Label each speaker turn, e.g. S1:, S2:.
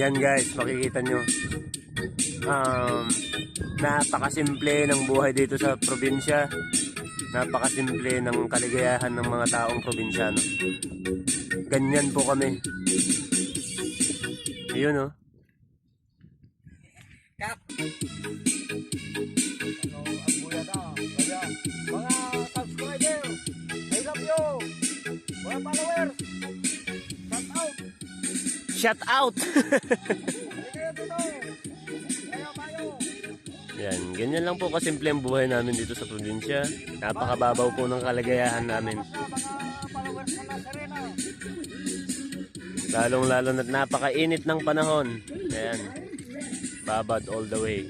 S1: Yan guys, makikita nyo. Um, napakasimple ng buhay dito sa probinsya. Napakasimple ng kaligayahan ng mga taong probinsyano. Ganyan po kami. Ayun oh.
S2: Kap. Ano, ang buya na. Mga Mga followers, shout out.
S1: Shout out! Yan, ganyan lang po kasimple ang buhay namin dito sa probinsya. Napakababaw po ng kalagayahan namin.
S2: Ko na
S1: napakainit ng panahon. Ayan. Babad all the way.